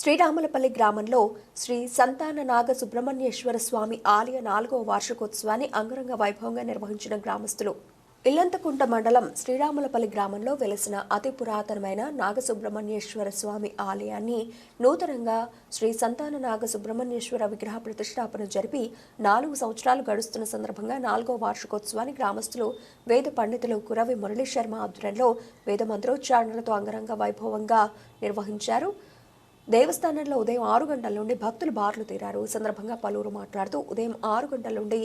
శ్రీరాములపల్లి గ్రామంలో శ్రీ సంతాన నాగ సుబ్రహ్మణ్యేశ్వర స్వామి ఆలయ నాలుగవ వార్షికోత్సవాన్ని అంగరంగ వైభవంగా నిర్వహించిన గ్రామస్తులు. ఇల్లంతకుంట మండలం శ్రీరాములపల్లి గ్రామంలో వెలసిన అతి పురాతనమైన నాగసుబ్రహ్మణ్యేశ్వర స్వామి ఆలయాన్ని నూతనంగా శ్రీ సంతాన నాగ సుబ్రహ్మణ్యేశ్వర విగ్రహ ప్రతిష్టాపన జరిపి నాలుగు సంవత్సరాలు గడుస్తున్న సందర్భంగా నాలుగో వార్షికోత్సవాన్ని గ్రామస్తులు వేద పండితులు కురవి మురళీ శర్మ ఆధ్వర్యంలో వేద మంత్రోచ్చారణలతో అంగరంగ వైభవంగా నిర్వహించారు. దేవస్థానంలో ఉదయం ఆరు గంటల నుండి భక్తులు బార్లు తీరారు. ఈ సందర్భంగా పలువురు మాట్లాడుతూ ఉదయం ఆరు గంటల నుండి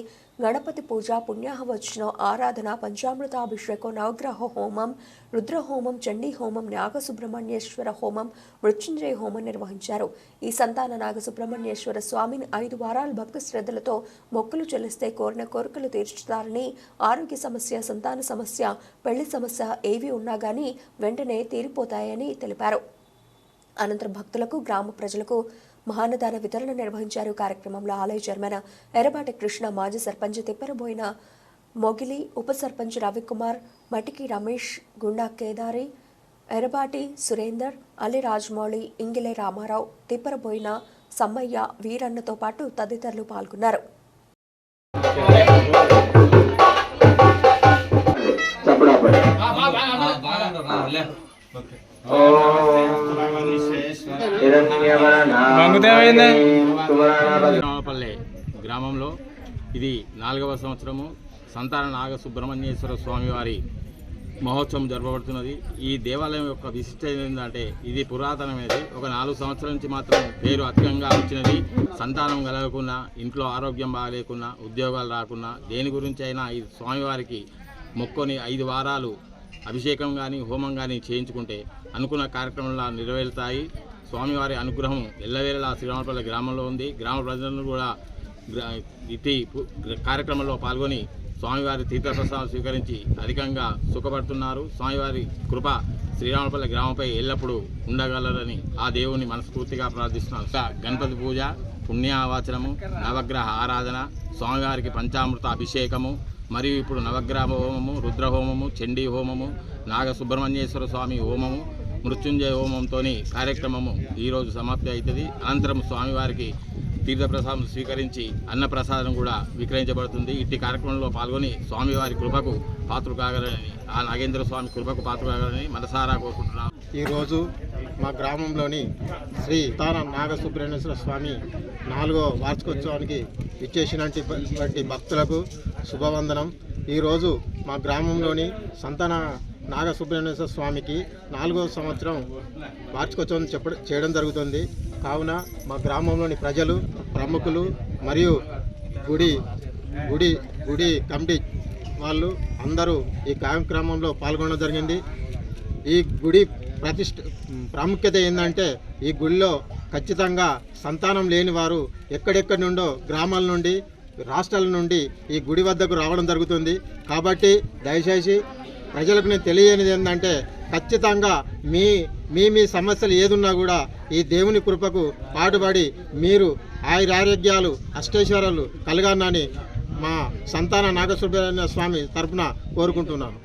గణపతి పూజ పుణ్యాహవచనం ఆరాధన పంచామృతాభిషేకం నవగ్రహ హోమం రుద్రహోమం చండీ హోమం నాగసుబ్రహ్మణ్యేశ్వర హోమం మృత్యుంజయ హోమం నిర్వహించారు. ఈ సంతాన నాగసుబ్రహ్మణ్యేశ్వర స్వామిని ఐదు వారాలు భక్తి శ్రద్ధలతో మొక్కులు చెల్లిస్తే కోరిన కోరికలు తీర్చుతారని ఆరోగ్య సమస్య సంతాన సమస్య పెళ్ళి సమస్య ఏవి ఉన్నా గానీ వెంటనే తీరిపోతాయని తెలిపారు. అనంతరం భక్తులకు గ్రామ ప్రజలకు మహానదాన వితరణ నిర్వహించారు కార్యక్రమంలో ఆలయ చైర్మన్ ఎర్రబాటి కృష్ణ మాజీ సర్పంచ్ తిప్పరబోయిన మొగిలి ఉప సర్పంచ్ రవికుమార్ మటికి రమేష్ గుండా కేదారి ఎర్రబాటి సురేందర్ అలి రాజమౌళి ఇంగిలే రామారావు తిప్పరబోయిన సమ్మయ్య వీరన్నతో పాటు తదితరులు పాల్గొన్నారు రామపల్లె గ్రామంలో ఇది నాలుగవ సంవత్సరము సంతాన నాగ సుబ్రహ్మణ్యేశ్వర స్వామి వారి మహోత్సవం జరపబడుతున్నది. ఈ దేవాలయం యొక్క విశిష్టత ఏంటంటే ఇది పురాతనమైనది. ఒక నాలుగు సంవత్సరాల నుంచి మాత్రం పేరు అధికంగా వచ్చినది. సంతానం కలగకుండా ఇంట్లో ఆరోగ్యం బాగాలేకున్నా ఉద్యోగాలు రాకున్నా దేని గురించి అయినా ఈ స్వామివారికి మొక్కొని ఐదు వారాలు అభిషేకం కానీ హోమం కానీ చేయించుకుంటే అనుకున్న కార్యక్రమంలో నెరవేరుతాయి. స్వామివారి అనుగ్రహం ఎల్లవేళలా శ్రీరామపల్లి గ్రామంలో ఉంది. గ్రామ ప్రజలను కూడా గ్రా- ఇటీ కార్యక్రమంలో పాల్గొని స్వామివారి తీర్థప్రసాదం స్వీకరించి అధికంగా సుఖపడుతున్నారు. స్వామివారి కృప శ్రీరామపల్లి గ్రామంపై ఎల్లప్పుడూ ఉండగలరని ఆ దేవుని మనస్ఫూర్తిగా ప్రార్థిస్తున్నాను. గణపతి పూజ పుణ్యావాచనము నవగ్రహ ఆరాధన స్వామివారికి పంచామృత అభిషేకము మరియు ఇప్పుడు నవగ్రహ హోమము రుద్ర హోమము చండీ హోమము నాగ సుబ్రహ్మణ్యేశ్వర స్వామి హోమము మృత్యుంజయ హోమంతో కార్యక్రమము ఈరోజు సమాప్తి అవుతుంది అనంతరం స్వామివారికి తీర్థప్రసాదం స్వీకరించి అన్నప్రసాదం కూడా విక్రయించబడుతుంది. ఇట్టి కార్యక్రమంలో పాల్గొని స్వామివారి కృపకు పాత్ర కాగలని ఆ నాగేంద్ర స్వామి కృపకు పాత్ర కాగలని మనసారా కోరుకుంటున్నాం. ఈరోజు మా గ్రామంలోని శ్రీ తాన నాగసుబ్రహ్మణ్యేశ్వర స్వామి నాలుగో వార్షికోత్సవానికి ఇచ్చేసినటువంటి భక్తులకు శుభవందనం. ఈరోజు మా గ్రామంలోని సంతాన నాగసుబ్రహ్మణ్యేశ్వర స్వామికి నాలుగో సంవత్సరం వార్షికోత్సవం చెప్ప చేయడం జరుగుతుంది. కావున మా గ్రామంలోని ప్రజలు ప్రముఖులు మరియు గుడి గుడి గుడి కమిటీ వాళ్ళు అందరూ ఈ కార్యక్రమంలో పాల్గొనడం జరిగింది. ఈ గుడి ప్రతిష్ట ప్రాముఖ్యత ఏంటంటే ఈ గుడిలో ఖచ్చితంగా సంతానం లేని వారు ఎక్కడెక్కడి నుండో గ్రామాల నుండి రాష్ట్రాల నుండి ఈ గుడి వద్దకు రావడం జరుగుతుంది. కాబట్టి దయచేసి ప్రజలకు నేను తెలియనిది ఏంటంటే ఖచ్చితంగా మీ మీ మీ సమస్యలు ఏదున్నా కూడా ఈ దేవుని కృపకు పాటుపడి మీరు ఆయురారోగ్యాలు అష్టేశ్వరాలు కలగాలని మా సంతాన నాగసుబ్రహ్మణ్య స్వామి తరఫున కోరుకుంటున్నాను.